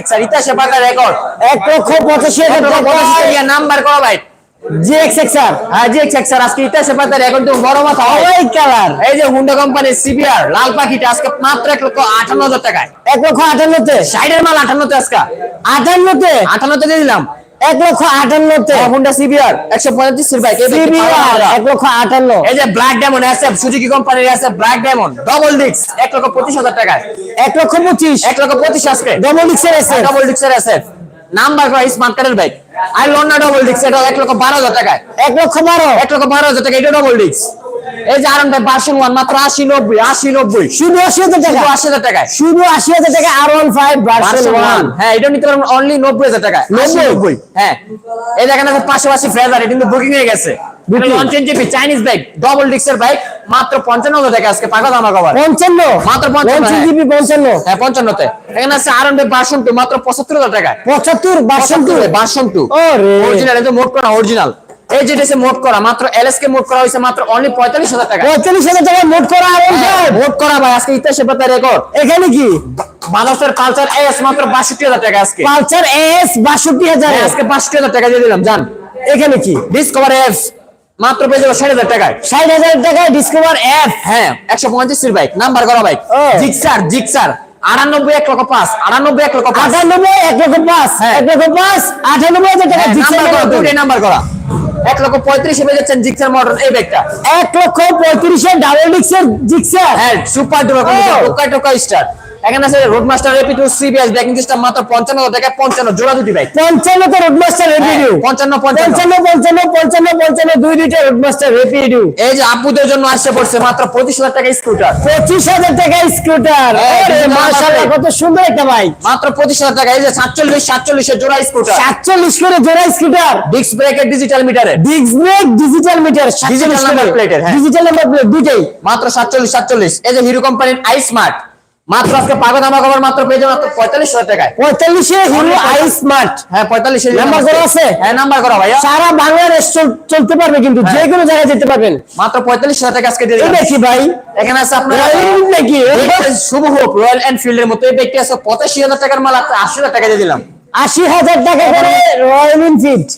XR ইতিহাসে পাকা record এক লক্ষ পঁচাশি হাজার নাম্বার করো ভাই। জি এক্স এক্সার হ্যাঁ আজকে ইতিহাসে পাকা রেকর্ড তুমি বড় মাথা হোয়াইট কালার এই যে হুন্ডা কোম্পানির সিবিআর লাল পাখিটা আজকে মাত্র এক লক্ষ আটান্ন হাজার টাকায়। এক লক্ষ আটান্নতে। মাল আটান্নতে আজকে। আটান্নতে? আটান্নতে দিয়ে দিলাম। এক লক্ষ আটান্নতে হুন্ডা সিবিআর একশো পঁয়ত্রিশ বাইক এক লক্ষ আটান্ন। এই যে ব্ল্যাক ডায়মন্ড আছে সুজুকি কোম্পানির আছে ব্ল্যাক ডায়মন্ড ডবল ডিক্স এক লক্ষ পঁচিশ হাজার টাকায়। এক লক্ষ পঁচিশ। এক লক্ষ পঁচিশ আজকে। ডবল ডিক্সের এসে ডবল ডিক্সের আছে নাম্বার করা স্মার্ট কার্ডের বাইক আর লন্ডা ডবল ডিক্স এটা এক লক্ষ বারো হাজার টাকায়। এক লক্ষ বারো। এক লক্ষ বারো হাজার টাকা এটা ডবল ডিক্স এই যে আরাম ভাই ভার্সন ওয়ান মাত্র আশি নব্বই আশি নব্বই। শুধু আশি হাজার টাকা আশি হাজার টাকায়। শুধু আশি হাজার টাকা আর ওয়ান ফাইভ ভার্সন ওয়ান হ্যাঁ এটা নিতে পারবেন অনলি নব্বই হাজার টাকা নব্বই? হ্যাঁ। এই দেখেন আছে পাশাপাশি ফ্রেজার এটা কিন্তু বুকিং হয়ে গেছে। চাইনিজ বাইক ডবল ডিক্সের বাইক মাত্র পঞ্চান্ন হাজার টাকা আজকে পাকা দামা কভার পঞ্চান্ন? মাত্র পঞ্চান্ন, পঞ্চান্ন হ্যাঁ। হ্যাঁ পঞ্চান্নতে। এখানে আছে আর এম ভার্সন টু মাত্র পঁচাত্তর হাজার টাকা পঁচাত্তর ভার্সন টু অরিজিনাল এটা মোট করা অরিজিনাল এই এসে মোট করা মাত্র এলএস কে মোট করা হয়েছে মাত্র অনলি পঁয়তাল্লিশ হাজার টাকা। পঁয়তাল্লিশ হাজার টাকা মোট করা হ্যাঁ, মোট করা ভাই আজকে ইতিহাসে পাতা রেকর্ড এখানে কি? পালসার এস মাত্র বাষট্টি হাজার টাকা আজকে। পালসার এস বাষট্টি হাজার। হ্যাঁ, আজকে বাষট্টি হাজার টাকা দিয়ে দিলাম জান। এখানে কি? ডিসকভার এফস মাত্র পেয়ে যাব ষাট হাজার টাকায়। ষাট হাজার টাকা ডিসকভার এফ হ্যাঁ একশো পঁয়ত্রিশের বাইক নাম্বার করা বাইক। জিক্সার জিক্সার আটানব্বই এক লক্ষ পাঁচ আটানব্বই এক লক্ষ পাঁচ। আটানব্বই এক লক্ষ পাঁচ হ্যাঁ। এক লক্ষ পাঁচ আটানব্বই হাজার টাকা নাম্বার করা। এক লক্ষ পঁয়ত্রিশে পেয়ে যাচ্ছেন জিক্সার মডেল এই ব্যাগটা এক লক্ষ পঁয়ত্রিশে ডাবল ডিক্সের জিক্সার হ্যাঁ সুপার ডুপার। টোকা টোকা স্টার এখানে আছে Roadmaster two CBS braking system মাত্র পঞ্চান্ন হাজার টাকা পঞ্চান্ন জোড়া দুটি বাইক পঞ্চান্নতে রোডমাস্টার রেপিডিউ পঞ্চান্ন পঞ্চান্ন। পঞ্চান্ন পঞ্চান্ন পঞ্চান্ন পঞ্চান্ন দুই দুইটা রোডমাস্টার রেপিডিউ এই যে আপুদের জন্য আসছে পড়ছে মাত্র পঁচিশ হাজার টাকা স্কুটার পঁচিশ হাজার টাকা স্কুটার ডিজিটাল মার্শাল্লাহ নাম্বার কত সুন্দর একটা বাইক মাত্র পঁচিশ হাজার টাকা এই যে সাতচল্লিশ সাতচল্লিশের জোড়া স্কুটার সাতচল্লিশ করে জোড়া স্কুটার ডিস্ক ব্রেকের ডিজিটাল মিটারে disc brake digital meter number plate এর, হ্যাঁ। ডিজিটাল নাম্বার প্লেট দুইটাই। মাত্র সাতচল্লিশ সাতচল্লিশ। এই যে হিরো কোম্পানির আই স্মার্ট মাত্র আজকে কভার মাত্র পেয়ে পঁয়তাল্লিশ হাজার টাকায়। পঁয়তাল্লিশে হিরো আই স্মার্ট হ্যাঁ পঁয়তাল্লিশ নাম্বার করা আছে? হ্যাঁ নাম্বার করা ভাইয়া। সারা বাংলাদেশ চলতে পারবে কিন্তু হ্যাঁ। যে কোনো জায়গায় যেতে পারবেন। মাত্র পঁয়তাল্লিশ হাজার টাকা আজকে দিয়ে কি ভাই। এখানে আছে আপনার নাকি? শুভ রয়্যাল এনফিল্ডের মতো। এই ব্যক্তি আছে পঁচাশি হাজার টাকার মাল আপনার আশি হাজার টাকা দিয়ে দিলাম। আশি হাজার টাকা করে রয়্যাল এনফিল্ড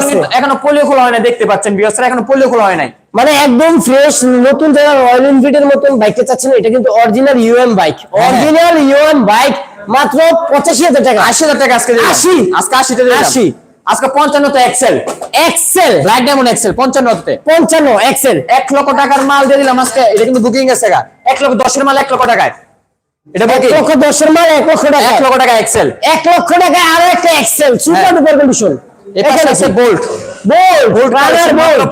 কিন্তু- এখনও পোলিও খোলা হয় না দেখতে পাচ্ছেন বিয়সরা এখনও পোলিও খোলা হয় নাই। মানে একদম ফ্রেশ নতুন যারা রয়্যাল এনফিল্ডের মতন বাইকটা চাচ্ছেন এটা কিন্তু original UM bike. Original UM bike মাত্র পঁচাশি হাজার টাকা। আশি হাজার টাকা আজকে। আশি? আজকে আশিতে দিলাম। আশি। আজকে পঞ্চান্নতে Excel Excel black diamond Excel পঞ্চান্নতে। পঞ্চান্ন এক্সেল এক লক্ষ টাকার মাল দিয়ে দিলাম আজকে। এটা কিন্তু বুকিং আছে গা। এক লক্ষ দশের মাল এক লক্ষ টাকায়। এটা এক বুকিং লক্ষ দশের মাল এক লক্ষ টাকা এক লক্ষ টাকা এক্সেল এক লক্ষ টাকা আরও একটা এক্সেল সুপার। ডুপার কন্ডিশন এখানে আছে বোল্ট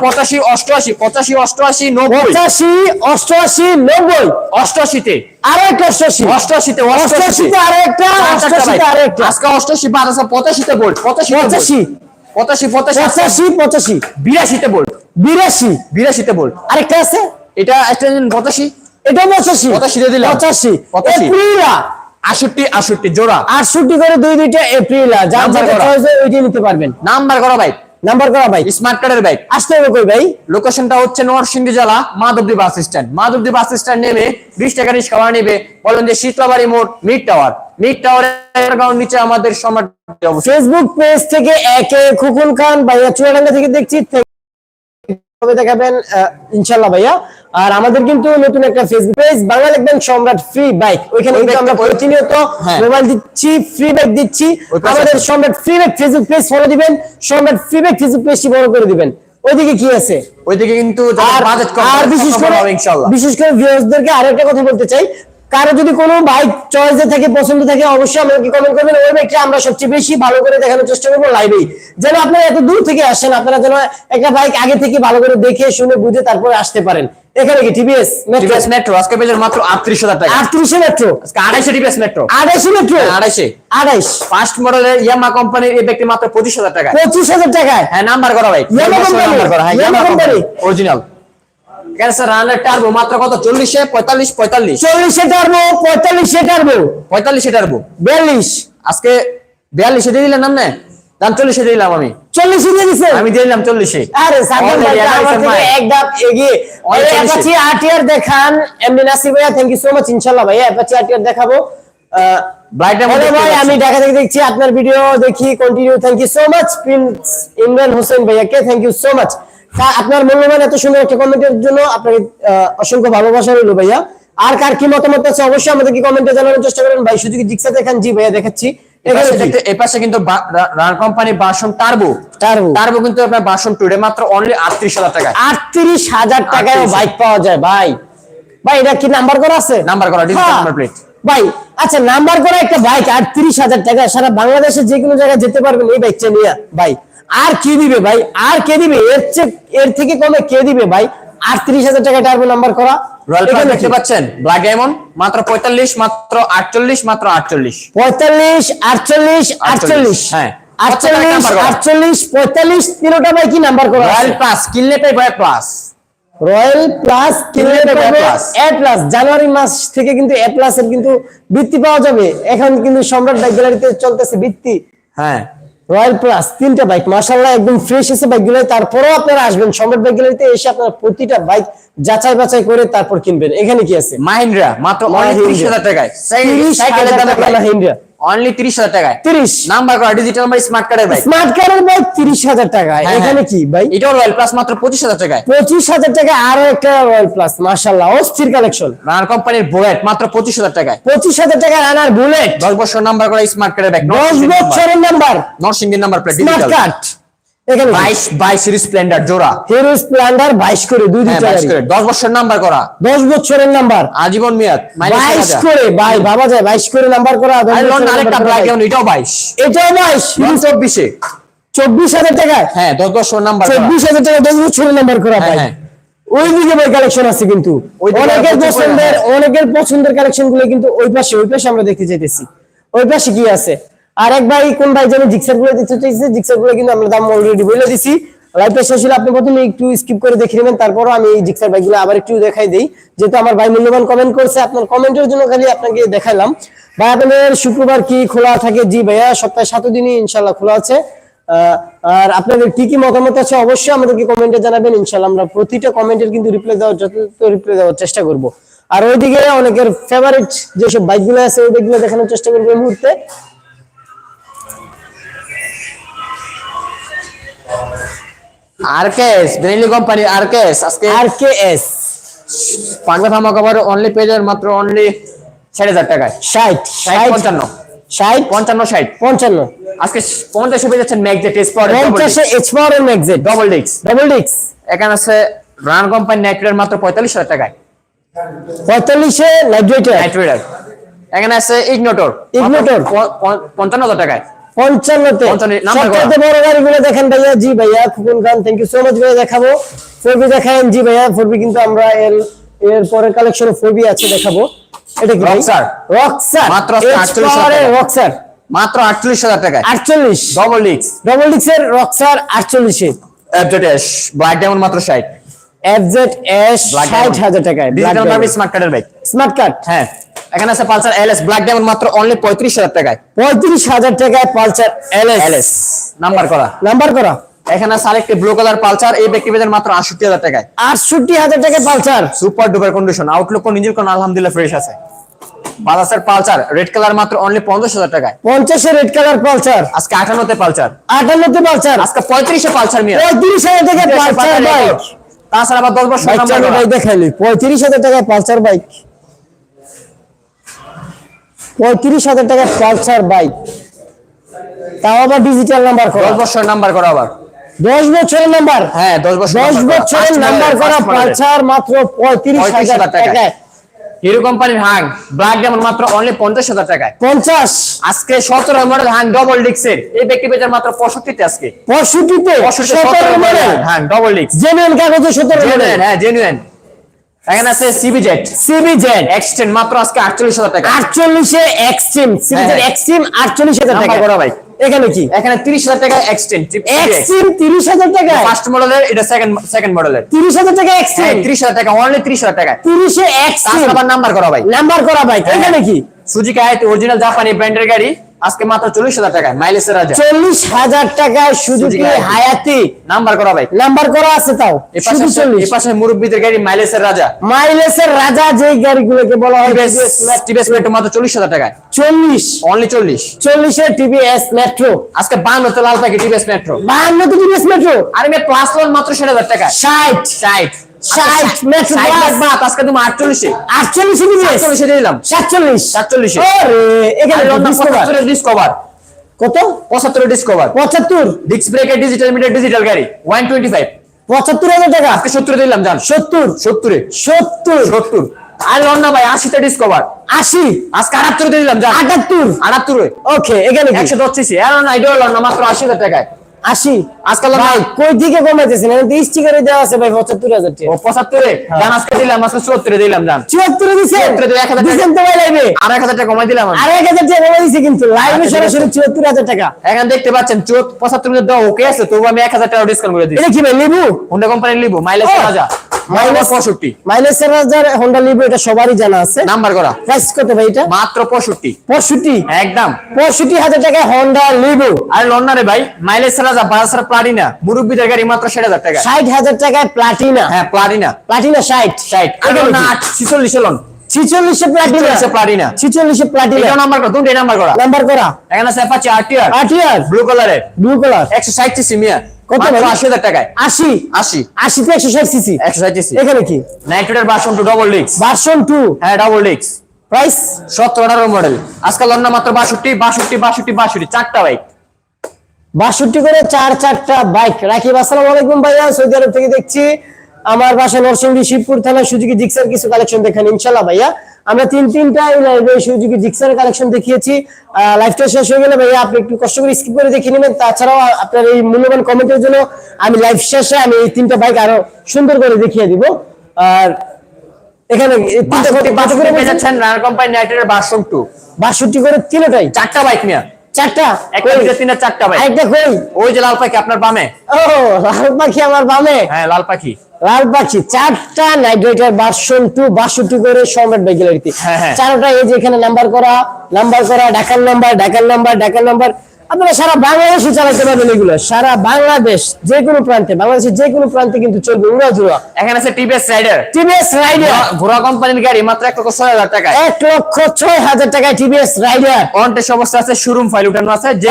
পঁচাশি অষ্টআশি পঁচাশি অষ্টআশি পঁচাশি অষ্টআশি নব্বই। অষ্টআশিতে। আরও একটা অষ্টআশি। অষ্টআশিতে অষ্টআশিতে। আরও একটা অষ্টআশিতে আরও একটা আজকে অষ্টআশি বাদ আছে পঁচাশিতে বোল্ট পঁচাশি পঁচাশি। পঁচাশি পঁচাশি। পঁচাশি পঁচাশি। বিরাশিতে বোল্ট বিরাশি। বিরাশিতে বোল্ট আরেকটা আছে? এটা একটা পঁচাশি। এটা পঁচাশি। পঁচাশি দিয়ে দিলাম। পঁচাশি। পঁচাশি। আষট্টি আষট্টি জোড়া। করে দুই দুইটা এপ্রিলা যার যেটা চয়েস ওইটাই নিতে পারবেন। নাম্বার করা নাম্বার করা ভাই স্মার্ট কার্ডের বাইক আসতে হবে কই ভাই? লোকেশনটা হচ্ছে নরসিংদী জেলা Madhabdi bus stand Madhabdi bus stand নেমে বিশ টাকা রিক্সা ভাড়া নেবে। বলেন যে শীতলাবাড়ি মোড় মিড টাওয়ার মিড টাওয়ারের নিচে আমাদের সম্রাট ফেসবুক পেজ থেকে একে খুকুন খান ভাইয়া চুয়াডাঙ্গা থেকে দেখছি। দেখাবেন ইনশাল্লাহ ভাইয়া। আর আমাদের কিন্তু নতুন একটা ফেসবুক পেজ বাংলা লেখবেন সম্রাট ফ্রি বাইক ওইখানে ওই কিন্তু আমরা প্রতিনিয়ত হ্যাঁ। মোবাইল দিচ্ছি ফ্রি বাইক দিচ্ছি। আমাদের Samrat free bike Facebook page follow দিবেন। সম্রাট ফ্রি বাইক ফেসবুক পেজটি বড় করে দিবেন। ওইদিকে কি আছে? ওইদিকে কিন্তু আর বিশেষ করে বিশেষ করে ভিউয়ার্সদেরকে আরেকটা কথা বলতে চাই। কারও যদি কোনো বাইক চয়েসে থাকে পছন্দ থাকে অবশ্যই আমাদেরকে কমেন্ট করবেন? ওই বাইকটা আমরা সবচেয়ে বেশি ভালো করে দেখানোর চেষ্টা করব লাইভেই যেন আপনারা এত দূর থেকে আসেন আপনারা যেন একটা বাইক আগে থেকে ভালো করে দেখে শুনে বুঝে তারপরে আসতে পারেন। এখানে কি টিভিএস মেট্রো মেট্রো আজকে মাত্র আটত্রিশ হাজার টাকা। আটত্রিশে মেট্রো আজকে আড়াইশো টিভিএস মেট্রো আড়াইশো মেট্রো আড়াইশে। আড়াইশ। ফার্স্ট মডেলের ইয়ামা কোম্পানির এই ব্যক্তি মাত্র পঁচিশ হাজার টাকা পঁচিশ হাজার টাকায়? হ্যাঁ নাম্বার করা ভাই। করা হ্যাঁ ইয়ামা কোম্পানি অরিজিনাল টার্বো মাত্র কত? চল্লিশে? পঁয়তাল্লিশ? পঁয়তাল্লিশ? চল্লিশে টার্বো পঁয়তাল্লিশে টার্বো পঁয়তাল্লিশে টার্বো বিয়াল্লিশ। আজকে বিয়াল্লিশে দিয়ে দিলেন নাম দাম চল্লিশে দিলাম আমি। চল্লিশে দিয়ে দিছে? আমি দিলাম চল্লিশে। আরে সাকিব Already ভাই আমার আড়াইশো থেকে মাইল। এক ধাপ এগিয়ে অ্যাপাচি আরটিআর দেখান। নাসির ভাইয়া থ্যাংক ইউ সো মাচ ইনশাআল্লাহ ভাইয়া অ্যাপাচি আরটিআর দেখাবো। ব্লাইট ভাই আমি ঢাকা থেকে দেখছি আপনার ভিডিও দেখি continue thank you so much Prince Imran Hossain ভাইয়াকে থ্যাংক ইউ সো মাচ আপনার মূল্যবান এত সুন্দর একটা কমেন্টের জন্য আপনাকে অসংখ্য ভালোবাসা রইল ভাইয়া। আর কার কি মতামত আছে অবশ্যই আমাদেরকে কমেন্টে জানানোর চেষ্টা করেন। ভাই কি জিক্সা দেখান জি ভাইয়া দেখাচ্ছি। এখানে কি? এই পাশে কিন্তু রান কোম্পানি বাসন টার্বো Turbo। টার্বো কিন্তু আপনার বাসন টুডে মাত্র অনলি আটত্রিশ হাজার টাকা আটত্রিশ হাজার টাকায় বাইক পাওয়া যায় ভাই। ভাই এটা কি নাম্বার করা আছে? নাম্বার করা ডিজিটাল হ্যাঁ। নাম্বার প্লেট ভাই আচ্ছা নাম্বার করা একটা বাইক আটত্রিশ হাজার টাকা সারা বাংলাদেশে যে কোনো জায়গায় যেতে পারবেন এই বাইকটা নিয়ে ভাই। আর কে দিবে ভাই? আর কে দিবে? এর চেয়ে এর থেকে কমে কে দিবে ভাই? আটত্রিশ হাজার টাকা টার্বো নাম্বার করা। রয়্যাল দেখতে পাচ্ছেন ব্ল্যাক ডায়মন্ড মাত্র পঁয়তাল্লিশ মাত্র আটচল্লিশ মাত্র আটচল্লিশ। পঁয়তাল্লিশ আটচল্লিশ আটচল্লিশ। হ্যাঁ। আটচল্লিশ পঁয়তাল্লিশ তিনোটা ভাই কি নাম্বার করা রয়্যাল প্লাস কিনলে পাই বয় প্লাস রয়্যাল প্লাস কিনলে। এ প্লাস জানুয়ারি মাস থেকে কিন্তু এ প্লাস এর কিন্তু বৃত্তি পাওয়া যাবে। এখন কিন্তু সম্রাট গ্যালারিতে চলতেছে বৃত্তি। হ্যাঁ। রয়্যাল প্লাস তিনটা বাইক মাসাল্লাহ একদম ফ্রেশ এসে বাইকগুলো তারপরও আপনারা আসবেন সম্রাট বাইক গ্যালারিতে এসে আপনারা প্রতিটা বাইক যাচাই বাছাই করে তারপর কিনবেন। এখানে কি আছে? মাহিন্দ্রা মাত্র। তিরিশ হাজার টাকায় 30,000 অনলি তিরিশ হাজার টাকায়। তিরিশ। নাম্বার করা ডিজিটাল নাম্বার স্মার্ট কার্ডের ভাই স্মার্ট কার্ডের ভাই তিরিশ হাজার টাকা হ্যাঁ, এখানে কি ভাই? এটা রয়্যাল প্লাস মাত্র পঁচিশ হাজার টাকায়। পঁচিশ হাজার টাকা আরও একটা রয়্যাল প্লাস মাশাআল্লাহ অস্থির কালেকশন রানার কোম্পানির বুলেট মাত্র পঁচিশ হাজার টাকায়। পঁচিশ হাজার টাকা রানার বুলেট দশ বছর নাম্বার করা স্মার্ট কার্ডের ব্যাগ দশ বছরের নাম্বার নরসিংদীর নাম্বার প্লেট স্মার্ট কার্ড এখানে বাইশ বাইশ সিরিজ স্প্লেন্ডার জোড়া। হিরো স্প্লেন্ডার বাইশ করে দুই হ্যাঁ দুইটা বাইশ গাড়ি। করে দশ বছর নাম্বার করা। দশ বছরের নাম্বার আজীবন মেয়াদ মাইনাস বাইশ করে ভাই বাবা যায় বাইশ করে নাম্বার করা আর বছরের আরেকটা ব্ল্যাক বাইক। এটাও বাইশ। এটাও বাইশ। চব্বিশে। চব্বিশ হাজার টাকা হ্যাঁ দশ বছর নাম্বার করা। চব্বিশ হাজার টাকা দশ বছরের নাম্বার করা হ্যাঁ, ভাই। হ্যাঁ। ওই দিকে ভাই কালেকশন আছে কিন্তু। অনেকের পছন্দের অনেকের পছন্দের কালেকশনগুলো কিন্তু ওই পাশে ওই পাশে আমরা দেখতে চাইতেছি। ওই পাশে কি আছে? আর এক ভাই, কোন ভাই যেন জিক্সারগুলো দিতে চাইছে, জিক্সারগুলো কিন্তু আমরা দাম অলরেডি বলে দিছি। লাইভটা শেষ হলে আপনি প্রথমে একটু স্কিপ করে দেখে নেবেন, তারপরও আমি এই জিক্সার বাইকগুলো আবার একটু দেখাই দেই। যেহেতু আমার ভাই মূল্যবান কমেন্ট করছে, আপনার কমেন্টের জন্য খালি আপনাকে দেখালাম ভাই, আপনাদের শুক্রবার কি খোলা থাকে? জি ভাইয়া, সপ্তাহে সাত দিনই ইনশাল্লাহ খোলা আছে। আর আপনাদের কি কি মতামত আছে অবশ্যই আমাদেরকে কমেন্টে জানাবেন। ইনশাল্লাহ আমরা প্রতিটা কমেন্টের কিন্তু রিপ্লাই দেওয়ার যথাযথ রিপ্লাই দেওয়ার চেষ্টা করব। আর ওইদিকে অনেকের ফেভারিট যেসব বাইকগুলো আছে, ওই বাইকগুলো দেখানোর চেষ্টা করব এই মুহূর্তে। আরকেএস বেনেলি কোম্পানি আরকেএস আজকে আর কে এস পাঙ্গা থামা কভার অনলি পেজের মাত্র অনলি ষাট হাজার টাকায়। ষাট ষাট পঞ্চান্ন। ষাট পঞ্চান্ন ষাট। পঞ্চান্ন। আজকে পঞ্চাশে পেয়ে যাচ্ছেন ম্যাগজেট এক্সপার্ট পঞ্চাশে এইচ পাওয়ার ম্যাগজেট ডবল ডিক্স ডাবল ডিক্স এখানে আছে রান কোম্পানি নাইট্রের মাত্র পঁয়তাল্লিশ হাজার টাকায়। পঁয়তাল্লিশে নাইট্রেটার নাইট্রের এখানে আছে ইগনোটর Ignitor। পঞ্চান্ন হাজার টাকায়। পঞ্চান্নতে। পঞ্চান্ন, সবচেয়ে বড় গাড়িগুলো দেখেন ভাইয়া জি ভাইয়া খুকুন খান থ্যাংক ইউ সো মাচ ভাইয়া দেখাবো। ফোরবি জি ভাইয়া ফোরবি কিন্তু আমরা এর এর পরের কালেকশন ফোরবি আছে দেখাবো। এটা কি Rockstar। রক্সার মাত্র 48 হাজার টাকা। রক্সার মাত্র আটচল্লিশ হাজার টাকায়। আটচল্লিশ। ডবল ডিক্স ডবল ডিক্সের রক্সার আটচল্লিশে। এফজেড ব্ল্যাক ডায়মন্ড মাত্র ষাট। এফজেড এস টাকায় ডিজিটাল স্মার্ট কার্ডের বাইক স্মার্ট কার্ড হ্যাঁ। এখানে আছে পালসার এলএস ব্ল্যাক ডায়মন্ড মাত্র অনলি পঁয়ত্রিশ হাজার টাকায়। পঁয়ত্রিশ হাজার টাকায় পালসার এলএস। এলএস নাম্বার করা। নাম্বার করা। এখানে আছে আরেকটি ব্লু কালার পালসার এই ব্যক্তি পেজের মাত্র আটষট্টি হাজার টাকায়। আটষট্টি হাজার টাকায় Pulsar. Super duper condition outlook কোন ইঞ্জিন কোন আলহামদুলিল্লাহ ফ্রেশ আছে। বাজাসের পালসার রেড কালার মাত্র অনলি পঞ্চাশ হাজার টাকায়। পঞ্চাশে রেড কালার পালসার। আজকে আটান্নতে পালসার। আটান্নতে পালসার। আজকে পঁয়ত্রিশে পালসার নিয়ে পঁয়ত্রিশ হাজার টাকায় পালসার বাইক তাছাড়া আবার দশ বছর বাইক নাম্বার চালু দেখাইলি। পঁয়ত্রিশ হাজার টাকায় পালসার বাইক পঁয়ত্রিশ হাজার টাকা পালসার বাইক। তাও আবার ডিজিটাল নাম্বার করা। দশ বছর নাম্বার করা আবার। দশ বছরের নাম্বার হ্যাঁ দশ বছর দশ বছরের নাম্বার করা পালসার মাত্র পঁয়ত্রিশ হাজার টাকায়। টাকায়। হিরো কোম্পানির হাং ব্ল্যাক ডায়মন্ড মাত্র অনলি পঞ্চাশ হাজার টাকায়। পঞ্চাশ। আজকে সতেরো মডেল হাং ডবল ডিক্সের এই ব্যক্তি পেজের মাত্র পঁয়ষট্টিতে আজকে। পঁয়ষট্টিতে? পঁয়ষট্টি সতেরো মডেল মডেল হাং ডবল ডিক্স জেনুইন কাগজে সতেরো মডেল হ্যাঁ জেনুইন এখানে আছে সিবিজেট সিবিজেট এক্সট্রিম মাত্র আজকে আটচল্লিশ হাজার টাকা। এ এক্সট্রিম হ্যাঁ। এক্সট্রিম আটচল্লিশ হাজার নাম্বার টাকা। করা ভাই। এখানে কি? এখানে তিরিশ হাজার টাকা এক্সটেন্ড এক্সট্রিম তিরিশ হাজার টাকা। ফার্স্ট মডেলের এটা সেকেন্ড সেকেন্ড মডেলের তিরিশ হাজার টাকা এক্সট্রিম তিরিশ হাজার টাকা অনলি তিরিশ হাজার টাকা। তিরিশে এক্সট্রিম আবার নাম্বার করা ভাই। নাম্বার করা বাইক হ্যাঁ। এখানে কি? সুজুকি আয়াতি অরিজিনাল জাপানি ব্র্যান্ডের গাড়ি আজকে মাত্র চল্লিশ হাজার টাকায় মাইলেজের রাজা। চল্লিশ হাজার টাকায় সুজুকি হায়াতি। নাম্বার করা ভাই। নাম্বার করা আছে তাও শুধু পাশে চল্লিশ। পাশে মুরব্বীদের গাড়ি মাইলেজের রাজা। মাইলেসের রাজা যে গাড়িগুলোকে বলা হয় টিভিএস মেট্রো মাত্র চল্লিশ হাজার টাকায়। চল্লিশ। অনলি চল্লিশ। চল্লিশের টিভিএস মেট্রো আজকে বান্নতে লাল পাখি টিভিএস মেট্রো বাহান্ন তো টিভিএস মেট্রো আর আমি প্লাস লোন মাত্র ষাট হাজার টাকায়। ষাট। ষাট। ষাট, Metro Plus। আজকে তুমি আটচল্লিশে। আটচল্লিশে টিভিএস আটচল্লিশে দিলাম। সাতচল্লিশ। সাতচল্লিশে। ওরে, এখানে ডিসকভার কত? ডিসকভার পঁচাত্তর। ডিস্ক ব্রেকের ডিজিটাল মিটার ডিজিটাল গাড়ি ওয়ান টোয়েন্টি ফাইভ পঁচাত্তর হাজার টাকা। আজকে সত্তরে দিলাম জান। সত্তর। সত্তরে। সত্তর। সত্তর। আর ভাই আশিতে ডিসকভার আশি। আজকে আটাত্তরে দিলাম জান। আটাত্তর। আটাত্তরে। ওকে এখানে? একশো আর না আইডিয়া মাত্র আশি হাজার টাকায়। আশি। আজকাল ভাই কই দিকে কমাইতেছেন? এখানে তো স্টিকারে দেওয়া আছে ভাই পঁচাত্তর হাজার টাকা। ও পঁচাত্তরে? জান আজকে দিলাম আজকে চুয়াত্তরে দিলাম চুয়াত্তরে এক হাজার তো ভাই লাইভে। আর এক হাজার টাকা কমাই দিলাম। আর এক হাজার টাকা কমাই দিছে কিন্তু লাইভে সরাসরি চুয়াত্তর হাজার টাকা। এখন দেখতে পাচ্ছেন পঁচাত্তর দেওয়া ওকে আছে? তবু আমি এক হাজার টাকা ডিসকাউন্ট করে দিচ্ছি। এটা কি ভাই লিবু। হোন্ডা কোম্পানির লিবো মাইলেজ ও, রাজা মাইলেজ- মাইলেজ পঁয়ষট্টি হাজার হোন্ডা লিবু এটা সবারই জানা আছে। নাম্বার করা। প্রাইস কত ভাই এটা? মাত্র পঁয়ষট্টি। পঁয়ষট্টি? একদম। পঁয়ষট্টি হাজার টাকা হোন্ডা লিবু আর লন্ডা রে ভাই মাইলেজ রাজা বারাসার প্লাটিনা মুরব্বীদের গাড়ি মাত্র ষাট হাজার টাকা। ষাট হাজার টাকায় প্লাটিনা হ্যাঁ প্লাটিনা প্লাটিনা ষাট। ষাট। আর লন্ডা আট ছিচল্লিশে লন। ছিচল্লিশে প্লাটিনা ছিচল্লিশে প্লাটিনা ছিচল্লিশে প্লাটিনা এটাও নাম্বার করা নাম্বার করা। নাম্বার করা। এখানে আছে অ্যাপাচি আরটিআর আটিয়ার ব্লু কালারের ব্লু কালার সিসি মিয়া কত আশি হাজার টাকায়। আশি? আশি। একশো ষাট সিসি একশো ষাট সিসি এখানে কি? নাইট্রেটের ভার্সন টু ডবল ডিক্স ভার্সন টু হ্যাঁ ডবল ডিক্স প্রাইস আঠারো মডেল আজকাল লন্ডা মাত্র বাষট্টি বাষট্টি বাষট্টি বাষট্টি চারটা বাইক বাষট্টি করে চার চারটা বাইক রাকিব আসসালামু আলাইকুম ভাইয়া সৌদি আরব থেকে দেখছি। আমার বাসা নরসিংদী শিবপুর থানা সুজুকি জিক্সার কিছু কালেকশন দেখেন ইনশাল্লাহ ভাইয়া। আমরা তিন তিনটা লাইভে সুজুকি জিক্সার কালেকশন দেখিয়েছি। লাইভটা শেষ হয়ে গেলে ভাইয়া আপনি একটু কষ্ট করে স্কিপ করে দেখে নেবেন। তাছাড়াও আপনার এই মূল্যবান কমেন্টের জন্য আমি লাইভ শেষে আমি এই তিনটা বাইক আরও সুন্দর করে দেখিয়ে দিব। আর এখানে এই তিনটা করে টু বাষট্টি করে তিনটাই? চারটা বাইক নিয়ে। চারটা? একটা? দুইটা তিনটা চারটা ভাই। একটা কই? ওই যে লাল পাখি আপনার বামে। ও লাল পাখি আমার বামে? হ্যাঁ লাল পাখি। লাল পাখি চারটা নাইট রাইডার ভার্সন টু বাষট্টি করে সম্রাট গ্যালারিতে হ্যাঁ, হ্যাঁ। চারটা এই যে এখানে নাম্বার করা নাম্বার করা ঢাকার নাম্বার ঢাকার নাম্বার ঢাকার নাম্বার আপনারা সারা বাংলাদেশে চালাতে পারবেন এগুলো। সারা বাংলাদেশ যে কোনো প্রান্তে বাংলাদেশের যে কোনো প্রান্তে কিন্তু চলবে উড়া জুড়া এখানে আছে টিভিএস রাইডার টিভিএস রাইডার ঘোড়া কোম্পানির গাড়ি মাত্র এক লক্ষ ছয় হাজার টাকায়। এক লক্ষ ছয় হাজার টাকায় টিভিএস রাইডার অন টেস্ট অবস্থা আছে শোরুম ফাইল উঠানো আছে যে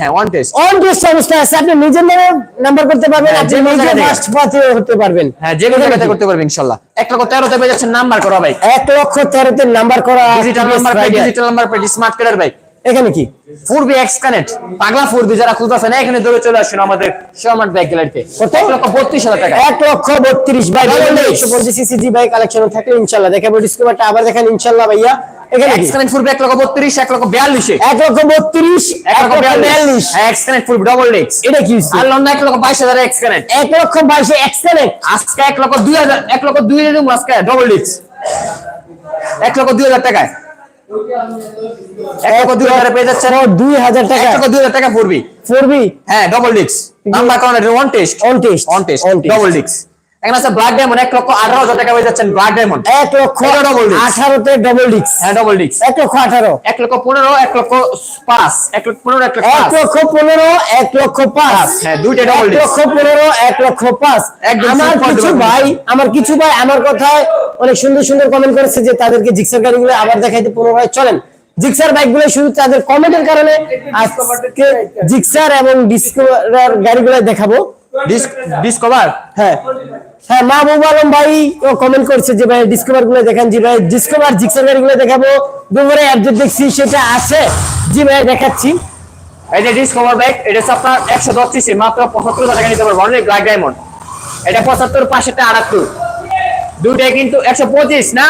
হ্যাঁ অন টেস্ট অন টেস্ট অবস্থায় আছে আপনি নিজের নামে নাম্বার করতে পারবেন হ্যাঁ, আপনি নিজে ফার্স্ট হতে পারবেন। হ্যাঁ যে কোনো জায়গাতে করতে পারবে ইনশাল্লাহ। এক লক্ষ তেরোতে পেয়ে যাচ্ছেন নাম্বার করা বাইক এক লক্ষ তেরোতে নাম্বার করা digital number digital number smart কার্ডের বাইক এখানে কি ফোর বি এক্স কানেক্ট পাগলা ফোর বি যারা খুঁজতেছেন এখানে দৌড়ে চলে আসুন আমাদের সমান বাইক গ্যালারিতে কত? এক লক্ষ বত্রিশ হাজার টাকা এক লক্ষ বত্রিশ বাই একশো পঞ্চাশ সিসি বাই কালেকশন থাকলে ইনশাল্লাহ দেখাবো ডিসকভারটা আবার দেখেন ইনশাল্লাহ ভাইয়া এখানে কি? এক্স কানেক্ট ফোর বি এক লক্ষ বত্রিশ এক লক্ষ বিয়াল্লিশে এক লক্ষ বত্রিশ এক লক্ষ বিয়াল্লিশ বিয়াল্লিশ X connect four B double ডিক্স এটা কি আর লন্ডন এক লক্ষ বাইশ হাজার এক্স কানেক্ট এক লক্ষ বাইশে এক্সেলেন্ট আজকে এক লক্ষ দুই হাজার এক লক্ষ দুই হাজার আজকে ডবল ডিক্স এক লক্ষ দুই হাজার টাকায় টাকা পড়বি পড়বি হ্যাঁ ডবল ডিক্স নাম্বার কারণ one test on test on test double ডিক্স এখানে আছে ব্লাড ডায়মন্ড এক লক্ষ আঠারো হাজার টাকা পেয়ে যাচ্ছেন ব্লাড ডায়মন্ড এক লক্ষ। আঠারোতে ডবল ডিক্স হ্যাঁ ডবল ডিক্স এক লক্ষ আঠারো এক লক্ষ পনেরো এক লক্ষ পাঁচ এক লক্ষ পনেরো এক লক্ষ এক লক্ষ পনেরো এক লক্ষ পাঁচ হ্যাঁ, দুইটা double এক লক্ষ পনেরো এক লক্ষ পাঁচ আমার কিছু ভাই আমার কিছু ভাই আমার কথায় অনেক সুন্দর সুন্দর কমেন্ট করেছে যে তাদেরকে জিক্সার গাড়িগুলো আবার দেখাইতে পুনরায় চলেন জিক্সার বাইকগুলো শুধু তাদের কমেন্টের কারণে আজকে জিক্সার এবং ডিসকভার গাড়িগুলো দেখাবো ডিসকভার হ্যাঁ হ্যাঁ মাহবুব আলম ভাই ও কমেন্ট করছে যে ভাই ডিসকভারগুলো দেখান। জি ভাই ডিসকভার জিক্সার গাড়িগুলো দেখাবো। দুপুরে অ্যাপডেট দেখছি সেটা আছে। জি ভাই দেখাচ্ছি। এই যে ডিসকভার বাইক এটা হচ্ছে আপনার একশো দশ সিসি মাত্র পঁচাত্তর হাজার টাকা নিতে পারব অনেক ব্ল্যাক ডায়মন্ড এটা পঁচাত্তর পাঁচশোটা আটাত্তর। দুটাই কিন্তু একশো পঁচিশ না?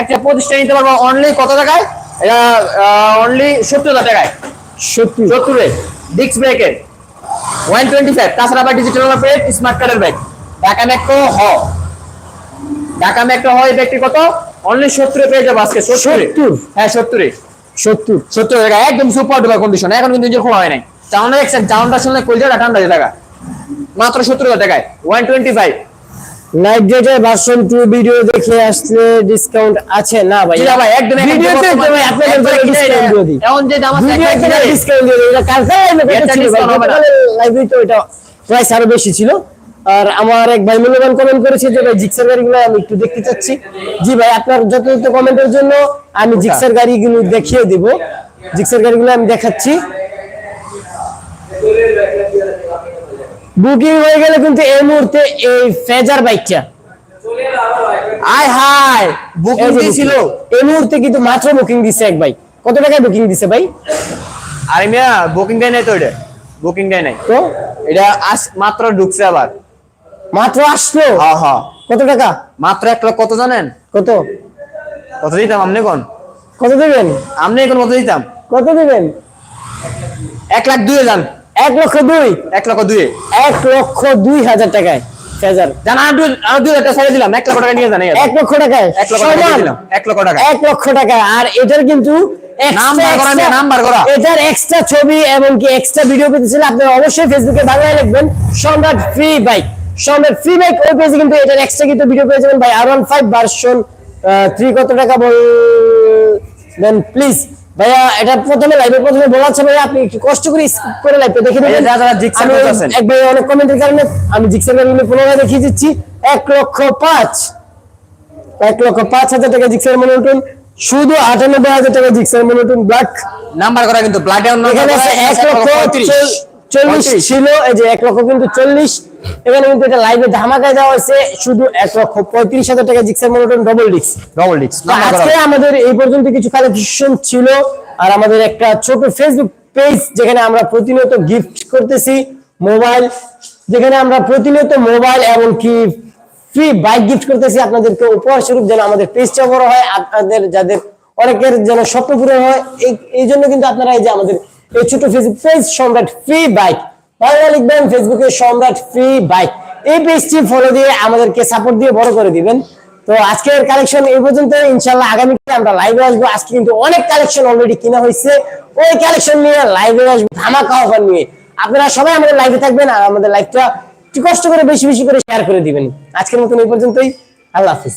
একটা পঁচিশটা নিতে পারব অনলি কত টাকায়? এটা অনলি সত্তর হাজার টাকায়। সত্যি সত্তরে। ডিস্ক ব্রেকের ওয়ান টোয়েন্টি ফাইভ তাছাড়া আবার ডিজিটাল প্লেট স্মার্ট কার্ডের ব্যাগ ঢাকা মেট্রো হ। ঢাকা মেট্রো হয় ব্যক্তি কত? অনলি সত্তরে পেয়ে যাব আজকে সত্তরে। 70? হ্যাঁ সত্তরে। সত্তর? সত্তর টাকা একদম সুপার ডুপার কন্ডিশন এখন কিন্তু ইঞ্জিন খোলা হয় নাই। চাউনটা দেখছেন চাউনটা শুনলে কলজাটা ঠান্ডা হয়ে টাকা মাত্র সত্তর হাজার টাকায় ওয়ান টোয়েন্টি ফাইভ নাইট ডেটের ভার্সন 2 ভিডিও দেখে আসলে ডিসকাউন্ট আছে না ভাই? না ভাই, একদম এখন ভিডিওতে ভাই আপনাদের জন্য ডিসকাউন্ট দিয়ে দিই। এখন যে দাম আছে একবারে ভিডিওতে কিনে দিই। ডিসকাউন্ট দিয়ে দিই। এটা কালকে লাইভে তো প্রাইস আরও বেশি ছিল। আর আমার এক ভাই মূল্যবান কমেন্ট করেছে যে ভাই জিক্সার গাড়িগুলো আমি একটু দেখতে চাচ্ছি। জি ভাই আপনার যথাযথ কমেন্টের জন্য আমি জিক্সার গাড়িগুলো দেখিয়ে দিব। জিক্সার গাড়িগুলো আমি দেখাচ্ছি। বুকিং হয়ে গেলে কিন্তু এই মুহূর্তে এই ফেজার বাইকটা আয় হায়! বুকিং এই দিয়েছিল এই মুহূর্তে কিন্তু মাত্র বুকিং দিছে এক ভাই। কত টাকায় বুকিং দিছে ভাই? আরে মিয়া বুকিং দেয় নাই তো এটা। বুকিং দেয় নাই। তো? এটা আজ মাত্র ঢুকছে আবার। মাত্র আসলো? হ্যাঁ হ্যাঁ কত টাকা? মাত্র এক লাখ কত জানেন? কত? কত দিতাম আপনি কোন? কত দেবেন? আপনি এখন কত দিতাম? কত দেবেন? এক লাখ দুয়ে যান। এক লক্ষ দুই? এক লক্ষ দুই এক লক্ষ দুই হাজার টাকায়। ফেজার। জান আর দুই আর দুই হাজার ছেড়ে দিলাম। এক লক্ষ টাকা নিয়ে এক লক্ষ টাকায়। এক লক্ষ টাকা দিলাম। এক লক্ষ টাকা। এক লক্ষ টাকা আর এটার কিন্তু। এটার এক্সট্রা ছবি এবং কি এক্সট্রা ভিডিও আপনারা অবশ্যই ফেসবুকে বাংলায় লিখবেন Samrat free bike Samrat free bike ওই পেজে কিন্তু এটার এক্সট্রা কিন্তু ভিডিও পেয়ে যাবেন। ভাই আর ওয়ান ফাইভ ভার্সন থ্রি কত টাকা বলবেন প্লিজ ভাইয়া এটা প্রথমে লাইভে প্রথমে বলা ভাইয়া আপনি একটু কষ্ট করে skip করে লাইভে দেখে করতেছেন। এক ভাই অনেক কমেন্টের কারণে আমি জিক্সার গাড়িগুলো পুনরায় দেখিয়ে দিচ্ছি। এক লক্ষ পাঁচ। এক লক্ষ পাঁচ হাজার টাকা জিক্সার মনোটন শুধু আটানব্বই হাজার টাকা জিক্সার মনোটন ব্ল্যাক নাম্বার করা কিন্তু ব্লাড এখানে আছে এক লক্ষ চল্লিশ ছিল এই যে এক লক্ষ কিন্তু চল্লিশ। এখানে কিন্তু এটা লাইভে ধামাকায় দেওয়া হয়েছে শুধু এক লক্ষ পঁয়ত্রিশ হাজার টাকা জিক্সার মনোটন ডবল ডবল আজকে আমাদের এই পর্যন্ত কিছু কালেকশন ছিল আর আমাদের একটা ছোট ফেসবুক পেজ যেখানে আমরা প্রতিনিয়ত গিফট করতেছি মোবাইল যেখানে আমরা প্রতিনিয়ত মোবাইল এবং কি ফ্রি বাইক গিফট করতেছি। আপনাদেরকে উপহার স্বরূপ যেন আমাদের পেজটা বড় হয় আপনাদের যাদের অনেকের যেন স্বপ্ন পূরণ হয় এই এই জন্য কিন্তু আপনারা এই যে আমাদের এই ছোট পেজ সম্রাট ফ্রি বাইক বাংলা লিখবেন ফেসবুকে সম্রাট ফ্রি বাইক এই পেজটি ফলো দিয়ে আমাদেরকে সাপোর্ট দিয়ে বড় করে দিবেন। তো আজকের কালেকশন এই পর্যন্ত ইনশাল্লাহ আগামীকাল আমরা লাইভে আসব। আজকে কিন্তু অনেক কালেকশন অলরেডি কিনা হয়েছে। ওই কালেকশন নিয়ে লাইভে আসব, ধামাকা অফার নিয়ে। আপনারা সবাই আমাদের লাইভে থাকবেন আর আমাদের লাইভটা একটু কষ্ট করে বেশি বেশি করে শেয়ার করে দিবেন। আজকের মতন এই পর্যন্তই। আল্লাহ হাফিজ।